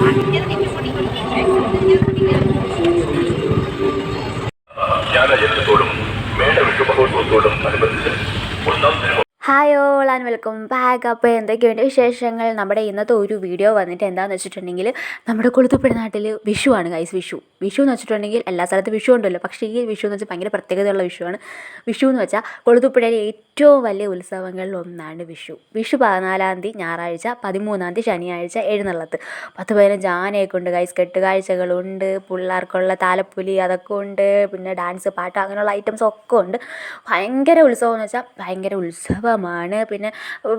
¡Ah, welcome back. അപ്പോൾ എന്തൊക്കെയുണ്ട് വിശേഷങ്ങൾ? നമ്മുടെ ഇന്നത്തെ ഒരു വീഡിയോ വന്നിട്ട് എന്താണെന്ന് വെച്ചിട്ടുണ്ടെങ്കിൽ നമ്മുടെ കൊളുത്തുപ്പുഴ നാട്ടിൽ ആണ് ഗൈസ് വിഷു. വിഷു എന്ന് വെച്ചിട്ടുണ്ടെങ്കിൽ എല്ലാ സ്ഥലത്തും വിഷു ഉണ്ടല്ലോ. പക്ഷേ ഈ വിഷു എന്ന് വെച്ചാൽ ഭയങ്കര പ്രത്യേകതയുള്ള വിഷുവാണ്. വിഷു എന്ന് വെച്ചാൽ കൊളുത്തുപ്പുഴയിലെ ഏറ്റവും വലിയ ഉത്സവങ്ങളിൽ ഒന്നാണ് വിഷു. വിഷു പതിനാലാം തീയതി ഞായറാഴ്ച പതിമൂന്നാം തീയതി ശനിയാഴ്ച എഴുന്നള്ളത്ത്. പത്ത് പതിനഞ്ച് ആനയൊക്കെ ഉണ്ട് ഗൈസ് കെട്ടുകാഴ്ചകളുണ്ട് പിള്ളേർക്കുള്ള താലപ്പൊലി അതൊക്കെ ഉണ്ട് പിന്നെ ഡാൻസ് പാട്ട് അങ്ങനെയുള്ള ഐറ്റംസ് ഒക്കെ ഉണ്ട്. ഭയങ്കര ഉത്സവം എന്ന് വെച്ചാൽ ഭയങ്കര ഉത്സവമാണ്. പിന്നെ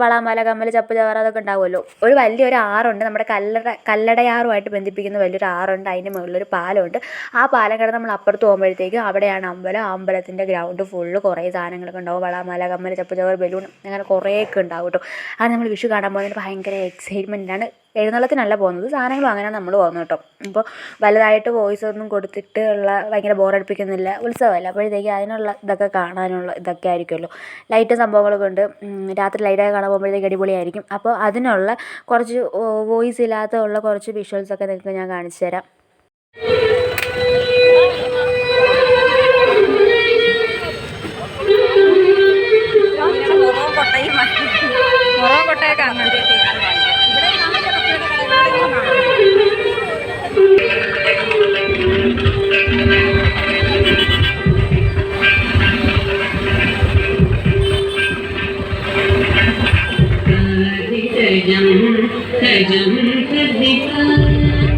വളാമല കമ്മൽ ചപ്പ് ചവറ അതൊക്കെ ഉണ്ടാവുമല്ലോ. ഒരു വലിയൊരു ആറുണ്ട്. നമ്മുടെ കല്ലട കല്ലടയാറുമായിട്ട് ബന്ധിപ്പിക്കുന്ന വലിയൊരു ആറുണ്ട്. അതിന്റെ മുകളിലൊരു പാലമുണ്ട്. ആ പാലം കിടന്ന് നമ്മൾ അപ്പുറത്ത് പോകുമ്പോഴത്തേക്കും അവിടെയാണ് അമ്പലം. ആ അമ്പലത്തിന്റെ ഗ്രൗണ്ട് ഫുള്ള് കുറേ സാധനങ്ങളൊക്കെ ഉണ്ടാവും. വളാമാല കമ്മൽ ചപ്പ് ചവർ ബലൂൺ അങ്ങനെ കുറേയൊക്കെ ഉണ്ടാവും കേട്ടോ. അത് നമ്മൾ വിഷു കാണാൻ പോകുന്നതിന് ഭയങ്കര എക്സൈറ്റ്മെന്റാണ് എഴുന്നള്ളത്തിനല്ല പോകുന്നത്. സാധനങ്ങൾ വാങ്ങാനാണ് നമ്മൾ പോകുന്നത് കേട്ടോ. അപ്പോൾ വലുതായിട്ട് വോയിസ് ഒന്നും കൊടുത്തിട്ട് ഉള്ള ഭയങ്കര ബോറടിപ്പിക്കുന്നില്ല ഉത്സവമല്ല. അപ്പോഴത്തേക്ക് അതിനുള്ള ഇതൊക്കെ കാണാനുള്ള ഇതൊക്കെ ആയിരിക്കുമല്ലോ. ലൈറ്റ് സംഭവങ്ങളൊക്കെ ഉണ്ട്. രാത്രി ലൈറ്റൊക്കെ കാണാൻ പോകുമ്പോഴത്തേക്ക് അടിപൊളിയായിരിക്കും. അപ്പോൾ അതിനുള്ള കുറച്ച് വോയിസ് ഇല്ലാത്ത ഉള്ള കുറച്ച് വിഷ്വൽസൊക്കെ നിങ്ങൾക്ക് ഞാൻ കാണിച്ചു തരാം. മുറവും കൊട്ടയൊക്കെ അങ്ങനെ تجرت بك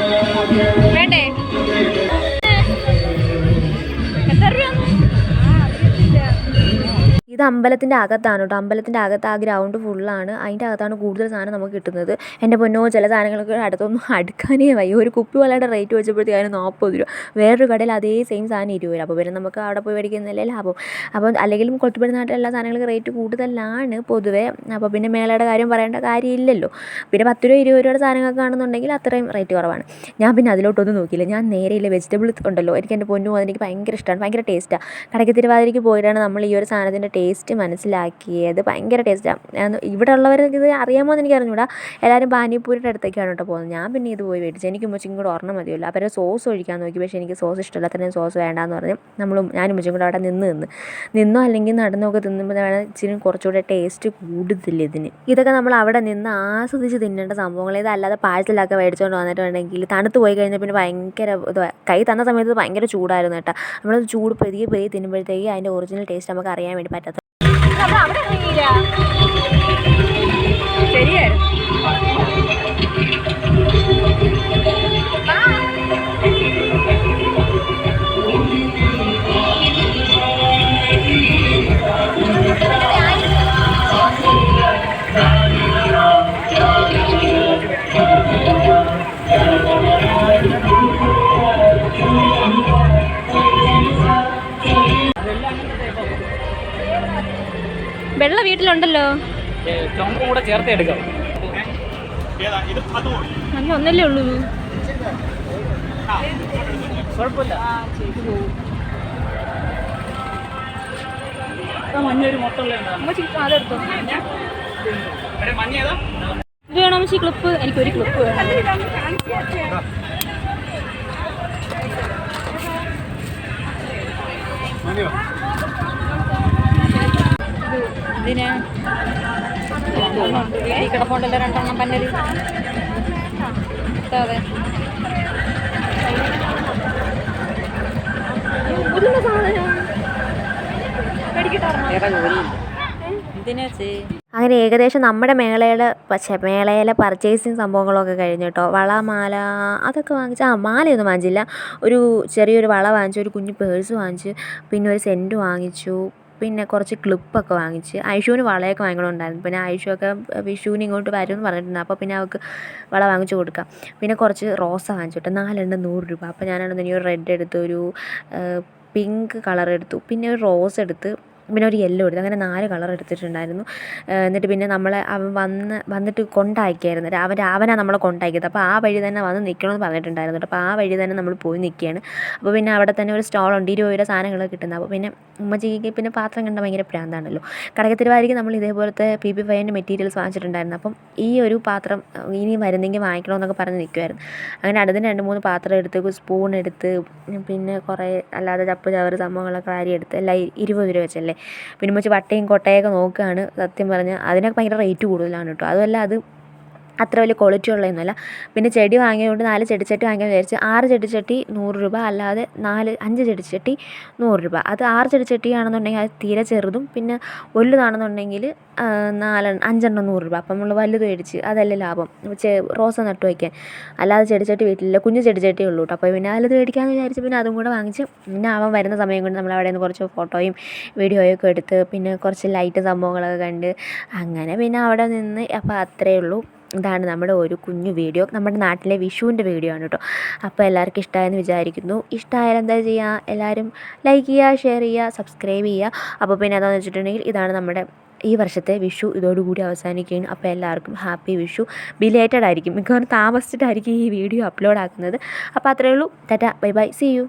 പോയാ ഇത് അമ്പലത്തിന്റെ അകത്താണ് കേട്ടോ. അമ്പലത്തിന്റെ അകത്ത് ആ ഗ്രൗണ്ട് ഫുള്ളാണ്. അതിന്റെ അകത്താണ് കൂടുതൽ സാധനം നമുക്ക് കിട്ടുന്നത്. എന്റെ പൊന്നോ ചില സാധനങ്ങളൊക്കെ അടുത്തൊന്നും അടുക്കാനേ വയ്യ. ഒരു കുപ്പി വളയുടെ റേറ്റ് വെച്ചപ്പോഴത്തേക്ക് അതിന് നാൽപ്പത് രൂപ. വേറൊരു കടയിൽ അതേ സെയിം സാധനം ഇരുപത് രൂപ. അപ്പോൾ പിന്നെ നമുക്ക് അവിടെ പോയി മേടിക്കുന്നതല്ലേ ലാഭം. അപ്പോൾ അല്ലെങ്കിലും കൊട്ടുപടി നാട്ടിലുള്ള സാധനങ്ങൾക്ക് റേറ്റ് കൂടുതലാണ് പൊതുവേ. അപ്പോൾ പിന്നെ മേളയുടെ കാര്യം പറയേണ്ട കാര്യമില്ലല്ലോ. പിന്നെ പത്ത് രൂപ ഇരുപത് രൂപയുടെ സാധനങ്ങളൊക്കെ ആണെന്നുണ്ടെങ്കിൽ അത്രയും റേറ്റ് കുറവാണ്. ഞാൻ പിന്നെ അതിലോട്ടൊന്നും നോക്കിയില്ല. ഞാൻ നേരെയില്ല വെജിറ്റബിൾ ഉണ്ടല്ലോ. എനിക്ക് എന്റെ പൊന്നു അതെനിക്ക് ഭയങ്കര ഇഷ്ടമാണ് ഭയങ്കര ടേസ്റ്റാണ് കടയ്ക്ക് തിരുവാതിരയ്ക്ക് പോയിട്ടാണ് നമ്മൾ ഈ ഒരു സാധനത്തിന്റെ ടേസ്റ്റ് മനസ്സിലാക്കിയത് ഭയങ്കര ടേസ്റ്റാണ് ഇവിടെ ഉള്ളവർക്ക് ഇത് അറിയാമോ എന്ന് എനിക്ക് അറിഞ്ഞൂടാ എല്ലാവരും പാനിപ്പൂരിയുടെ അടുത്തേക്കാണ് കേട്ടോ പോകുന്നത്. ഞാൻ പിന്നെ ഇത് പോയി മേടിച്ചു. എനിക്ക് ഉമ്മച്ചും കൂടെ ഓർമ്മ മതിയല്ലോ. അവരെ സോസ് ഒഴിക്കാൻ നോക്കി. പക്ഷേ എനിക്ക് സോസ് ഇഷ്ടമല്ല. അത്രയും സോസ് വേണ്ടാന്ന് പറഞ്ഞ് നമ്മൾ ഞാനും ഉമ്മച്ചും കൂടെ അവിടെ നിന്ന് നിന്ന്. നിന്നോ അല്ലെങ്കിൽ നടന്നൊക്കെ തിന്നുമ്പോൾ വേണം ഇച്ചിരി കുറച്ചുകൂടെ ടേസ്റ്റ് കൂടുതൽ ഇതിന്. ഇതൊക്കെ നമ്മൾ അവിടെ നിന്ന് ആസ്വദിച്ച് തിന്നേണ്ട സംഭവങ്ങൾ. ഇതല്ലാതെ പാഴ്സലൊക്കെ മേടിച്ചുകൊണ്ട് വന്നിട്ടുണ്ടെങ്കിൽ തണുത്ത് പോയി കഴിഞ്ഞാൽ പിന്നെ ഭയങ്കര കൈ തന്ന സമയത്ത് ഭയങ്കര ചൂടായിരുന്നു കേട്ടോ. നമ്മൾ ചൂട് പെരുകി പെരുകി തിന്നുമ്പോഴത്തേക്ക് അതിന്റെ ഒറിജിനൽ ടേസ്റ്റ് നമുക്ക് അറിയാൻ വേണ്ടി പറ്റാത്ത നമ്മൾ അവിടെ ഇറങ്ങിയില്ല ശരിയായിരുന്നു. വെള്ള വീട്ടിലുണ്ടല്ലോ. കൂടെ ചേർത്ത് എടുക്കാം. നല്ല ഒന്നല്ലേ ഉള്ളൂ. ഒരു അതെടുത്തോ ഇത് വേണം അമ്മച്ചി ക്ലിപ്പ്? എനിക്കൊരു ക്ലിപ്പ് വേണം. ഇതിന് ഈ കിടപ്പുണ്ടല്ലോ രണ്ടെണ്ണം പന്നൽ അതെ. അങ്ങനെ ഏകദേശം നമ്മുടെ മേളയുടെ പക്ഷേ മേളയിലെ പർച്ചേസിങ് സംഭവങ്ങളൊക്കെ കഴിഞ്ഞു കേട്ടോ. വള മാല അതൊക്കെ വാങ്ങിച്ച് ആ മാലയൊന്നും വാങ്ങിച്ചില്ല. ഒരു ചെറിയൊരു വള വാങ്ങിച്ചു ഒരു കുഞ്ഞു പേഴ്സ് വാങ്ങിച്ചു പിന്നെ ഒരു സെന്റ് വാങ്ങിച്ചു. പിന്നെ കുറച്ച് ക്ലിപ്പൊക്കെ വാങ്ങിച്ച് ഐഷുവിന് വളയൊക്കെ വാങ്ങിക്കണമുണ്ടായിരുന്നു പിന്നെ ഐഷുവൊക്കെ വിഷുവിന് ഇങ്ങോട്ട് വരുമെന്ന് പറഞ്ഞിട്ടുണ്ട്. അപ്പോൾ പിന്നെ അവൾക്ക് വള വാങ്ങിച്ചു കൊടുക്കാം. പിന്നെ കുറച്ച് റോസ വാങ്ങിച്ചു കേട്ടോ നാലെണ്ണം നൂറ് രൂപ. അപ്പോൾ ഞാനാണെന്നുണ്ടെങ്കിൽ ഒരു റെഡ് എടുത്തു ഒരു പിങ്ക് കളർ എടുത്തു. പിന്നെ ഒരു റോസ് എടുത്ത് പിന്നെ ഒരു യെല്ലോ എടുത്തു. അങ്ങനെ നാല് കളർ എടുത്തിട്ടുണ്ടായിരുന്നു. എന്നിട്ട് പിന്നെ നമ്മളെ അവൻ വന്ന് വന്നിട്ട് കൊണ്ടാക്കിയായിരുന്നു. അവൻ രാവനാണ് നമ്മളെ കൊണ്ടാക്കിയത്. അപ്പോൾ ആ വഴി തന്നെ വന്ന് നിൽക്കണമെന്ന് പറഞ്ഞിട്ടുണ്ടായിരുന്നു അപ്പോൾ ആ വഴി തന്നെ നമ്മൾ പോയി നിൽക്കുകയാണ് അപ്പോൾ പിന്നെ അവിടെ തന്നെ ഒരു സ്റ്റോളുണ്ട് ഇരുപത് രൂപ സാധനങ്ങളൊക്കെ കിട്ടുന്നത്. അപ്പോൾ പിന്നെ ഉമ്മച്ചിക്ക് പിന്നെ പാത്രം കണ്ട ഭയങ്കര പ്രാന്താണല്ലോ. കടകത്തിരുവാരിക്ക് നമ്മൾ ഇതേപോലത്തെ പി പി ഫൈവിന്റെ മെറ്റീരിയൽസ് വാങ്ങിച്ചിട്ടുണ്ടായിരുന്നു. അപ്പം ഈ ഒരു പാത്രം ഇനി വരുന്നെങ്കിൽ വാങ്ങിക്കണമെന്നൊക്കെ പറഞ്ഞ് നിൽക്കുമായിരുന്നു അങ്ങനെ അടുത്തിന് രണ്ട് മൂന്ന് പാത്രം എടുത്ത് സ്പൂൺ എടുത്ത് പിന്നെ കുറേ അല്ലാതെ ചപ്പ് ചവറ് സംഭവങ്ങളൊക്കെ വാരി എടുത്ത് എല്ലാം ഇരുപത് രൂപ വെച്ചല്ലേ? പിന്നെ ഉമ്മച്ചി വട്ടയും കൊട്ടയൊക്കെ നോക്കുകയാണ്. സത്യം പറഞ്ഞാൽ അതിനൊക്കെ ഭയങ്കര റേറ്റ് കൂടുതലാണ് കേട്ടോ. അതുമല്ല അത് അത്ര വലിയ ക്വാളിറ്റി ഉള്ളതൊന്നുമല്ല. പിന്നെ ചെടി വാങ്ങിയതുകൊണ്ട് നാല് ചെടിച്ചട്ടി വാങ്ങിക്കാൻ വിചാരിച്ച് ആറ് ചെടിച്ചട്ടി നൂറ് രൂപ അല്ലാതെ നാല് അഞ്ച് ചെടിച്ചട്ടി നൂറ് രൂപ. അത് ആറ് ചെടിച്ചട്ടി ആണെന്നുണ്ടെങ്കിൽ അത് തീരെ ചെറുതും പിന്നെ വലുതാണെന്നുണ്ടെങ്കിൽ നാല് അഞ്ചെണ്ണം നൂറ് രൂപ. അപ്പം നമ്മൾ വലുത് മേടിച്ച് അതല്ലേ ലാഭം. ചെ റോസ നട്ട് വയ്ക്കാൻ. അല്ലാതെ ചെടിച്ചട്ടി വീട്ടിലില്ല കുഞ്ഞു ചെടിച്ചട്ടി ഉള്ളൂ കേട്ടോ അപ്പോൾ പിന്നെ വലുത് മേടിക്കാമെന്ന് വിചാരിച്ച് പിന്നെ അതും കൂടെ വാങ്ങിച്ച് പിന്നെ അവൻ വരുന്ന സമയം കൊണ്ട് നമ്മൾ അവിടെ നിന്ന് കുറച്ച് ഫോട്ടോയും വീഡിയോയൊക്കെ എടുത്ത് പിന്നെ കുറച്ച് ലൈറ്റ് സംഭവങ്ങളൊക്കെ കണ്ട് അങ്ങനെ പിന്നെ അവിടെ നിന്ന് അപ്പോൾ അത്രയേ ഉള്ളൂ. ഇതാണ് നമ്മുടെ ഒരു കുഞ്ഞു വീഡിയോ. നമ്മുടെ നാട്ടിലെ വിഷുവിന്റെ വീഡിയോ ആണ് കേട്ടോ. അപ്പോൾ എല്ലാവർക്കും ഇഷ്ടമായെന്ന് വിചാരിക്കുന്നു. ഇഷ്ടമായാൽ എന്താ ചെയ്യുക? എല്ലാവരും ലൈക്ക് ചെയ്യുക ഷെയർ ചെയ്യുക സബ്സ്ക്രൈബ് ചെയ്യുക. അപ്പോൾ പിന്നെ എന്താണെന്ന് വെച്ചിട്ടുണ്ടെങ്കിൽ ഇതാണ് നമ്മുടെ ഈ വർഷത്തെ വിഷു. ഇതോടുകൂടി അവസാനിക്കുകയാണ്. അപ്പോൾ എല്ലാവർക്കും ഹാപ്പി വിഷു. ബിലേറ്റഡ് ആയിരിക്കും. മിക്കവാറും താമസിച്ചിട്ടായിരിക്കും ഈ വീഡിയോ അപ്ലോഡ് ആക്കുന്നത്. അപ്പോൾ അത്രയേ ഉള്ളൂ. Tata. Bye bye. See you